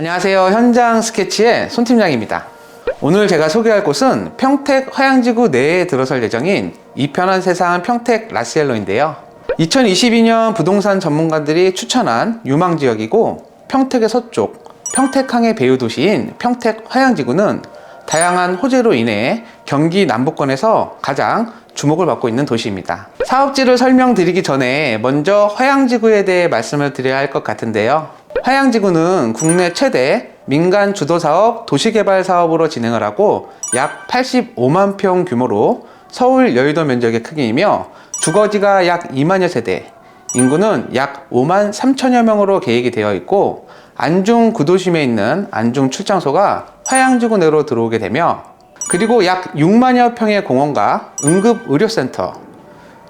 안녕하세요. 현장 스케치의 손 팀장입니다. 오늘 제가 소개할 곳은 평택 화양지구 내에 들어설 예정인 이 편한 세상 평택 라시엘로인데요. 2022년 부동산 전문가들이 추천한 유망 지역이고 평택의 서쪽, 평택항의 배후 도시인 평택 화양지구는 다양한 호재로 인해 경기 남부권에서 가장 주목을 받고 있는 도시입니다. 사업지를 설명드리기 전에 먼저 화양지구에 대해 말씀을 드려야 할 것 같은데요. 화양지구는 국내 최대 민간 주도 사업 도시개발 사업으로 진행을 하고 약 85만 평 규모로 서울 여의도 면적의 크기이며 주거지가 약 2만여 세대, 인구는 약 5만 3천여 명으로 계획이 되어 있고 안중 구도심에 있는 안중 출장소가 화양지구 내로 들어오게 되며 그리고 약 6만여 평의 공원과 응급 의료센터,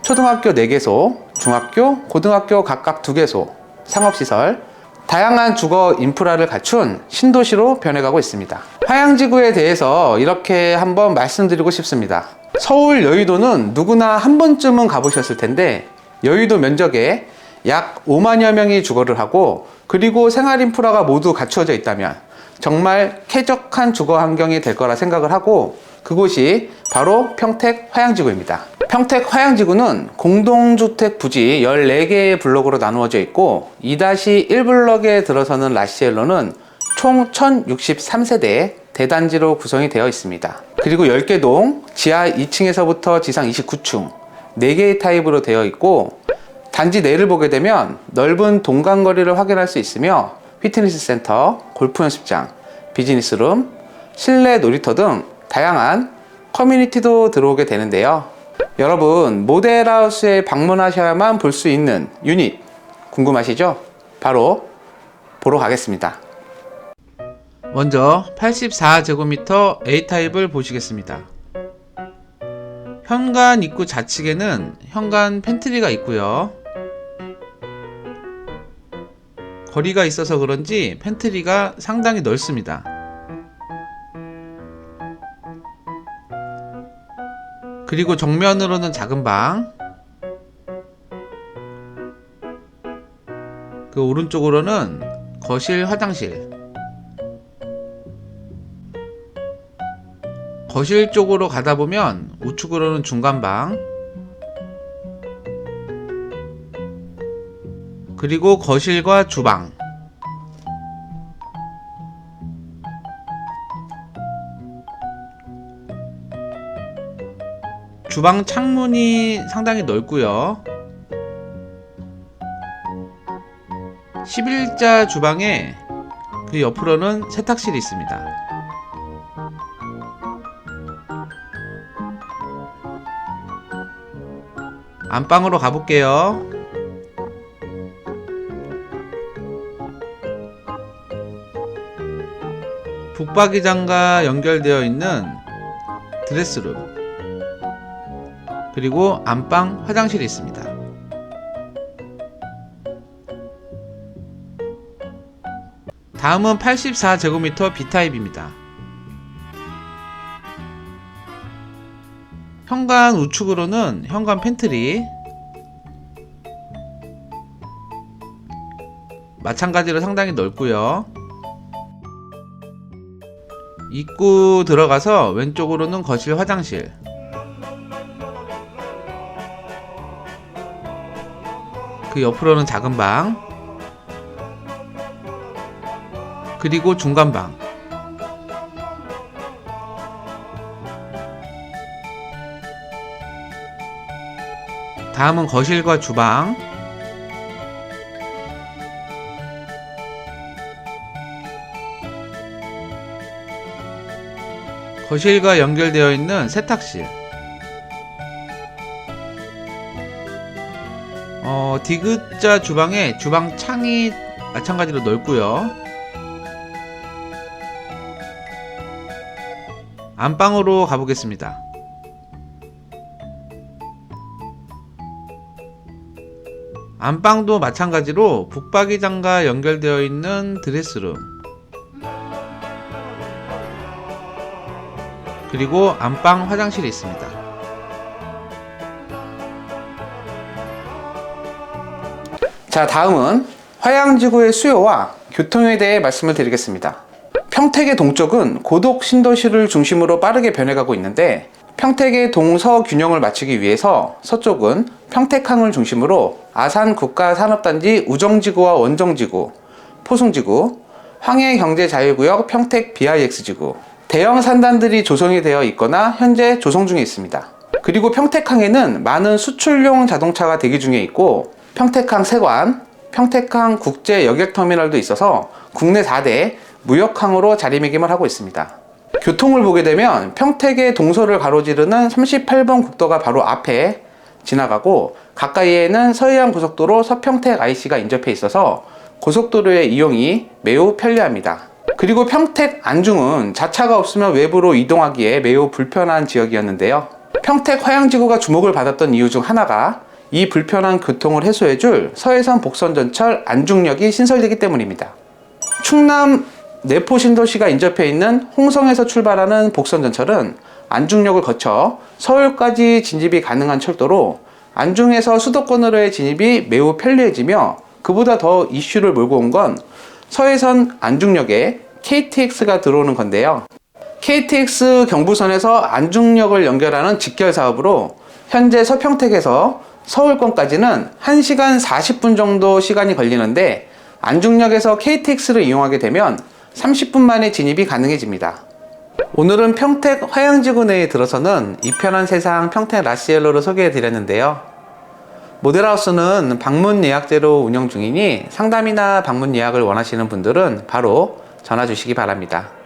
초등학교 4개소, 중학교, 고등학교 각각 2개소, 상업시설, 다양한 주거 인프라를 갖춘 신도시로 변해가고 있습니다. 화양지구에 대해서 이렇게 한번 말씀드리고 싶습니다. 서울 여의도는 누구나 한 번쯤은 가보셨을 텐데 여의도 면적에 약 5만여 명이 주거를 하고 그리고 생활 인프라가 모두 갖추어져 있다면 정말 쾌적한 주거 환경이 될 거라 생각을 하고 그곳이 바로 평택 화양지구입니다. 평택 화양지구는 공동주택 부지 14개의 블록으로 나누어져 있고 2-1블록에 들어서는 라시엘로는 총 1063세대 대단지로 구성이 되어 있습니다. 그리고 10개 동 지하 2층에서부터 지상 29층 4개의 타입으로 되어 있고 단지 내를 보게 되면 넓은 동간거리를 확인할 수 있으며 피트니스 센터, 골프 연습장, 비즈니스룸, 실내 놀이터 등 다양한 커뮤니티도 들어오게 되는데요. 여러분, 모델하우스에 방문하셔야만 볼 수 있는 유닛 궁금하시죠? 바로 보러 가겠습니다. 먼저 84제곱미터 A타입을 보시겠습니다. 현관 입구 좌측에는 현관 팬트리가 있고요. 거리가 있어서 그런지 팬트리가 상당히 넓습니다. 그리고 정면으로는 작은 방, 그 오른쪽으로는 거실, 화장실, 거실 쪽으로 가다 보면 우측으로는 중간 방, 그리고 거실과 주방, 주방 창문이 상당히 넓고요. 11자 주방에 그 옆으로는 세탁실이 있습니다. 안방으로 가볼게요. 북박이장과 연결되어 있는 드레스룸 그리고 안방 화장실이 있습니다. 다음은 84제곱미터 B타입입니다. 현관 우측으로는 현관 팬트리 마찬가지로 상당히 넓고요. 입구 들어가서 왼쪽으로는 거실 화장실. 그 옆으로는 작은 방. 그리고 중간 방. 다음은 거실과 주방 거실과 연결되어 있는 세탁실 어, 디귿자 주방에 주방 창이 마찬가지로 넓고요. 안방으로 가보겠습니다. 안방도 마찬가지로 북박이장과 연결되어 있는 드레스룸 그리고 안방 화장실이 있습니다. 자, 다음은 화양지구의 수요와 교통에 대해 말씀을 드리겠습니다. 평택의 동쪽은 고독 신도시를 중심으로 빠르게 변해가고 있는데 평택의 동서 균형을 맞추기 위해서 서쪽은 평택항을 중심으로 아산 국가산업단지 우정지구와 원정지구, 포승지구, 황해경제자유구역 평택 BIX지구, 대형 산단들이 조성이 되어 있거나 현재 조성 중에 있습니다. 그리고 평택항에는 많은 수출용 자동차가 대기 중에 있고 평택항 세관, 평택항 국제 여객터미널도 있어서 국내 4대 무역항으로 자리매김을 하고 있습니다. 교통을 보게 되면 평택의 동서를 가로지르는 38번 국도가 바로 앞에 지나가고 가까이에는 서해안 고속도로 서평택 IC가 인접해 있어서 고속도로의 이용이 매우 편리합니다. 그리고 평택 안중은 자차가 없으면 외부로 이동하기에 매우 불편한 지역이었는데요. 평택 화양지구가 주목을 받았던 이유 중 하나가 이 불편한 교통을 해소해줄 서해선 복선전철 안중역이 신설되기 때문입니다. 충남 내포 신도시가 인접해 있는 홍성에서 출발하는 복선전철은 안중역을 거쳐 서울까지 진입이 가능한 철도로 안중에서 수도권으로의 진입이 매우 편리해지며 그보다 더 이슈를 몰고 온 건 서해선 안중역에 KTX가 들어오는 건데요. KTX 경부선에서 안중역을 연결하는 직결 사업으로 현재 서평택에서 서울권까지는 1시간 40분 정도 시간이 걸리는데 안중역에서 KTX를 이용하게 되면 30분 만에 진입이 가능해집니다. 오늘은 평택 화양지구 내에 들어서는 이 편한 세상 평택 라시엘로를 소개해 드렸는데요. 모델하우스는 방문 예약제로 운영 중이니 상담이나 방문 예약을 원하시는 분들은 바로 전화 주시기 바랍니다.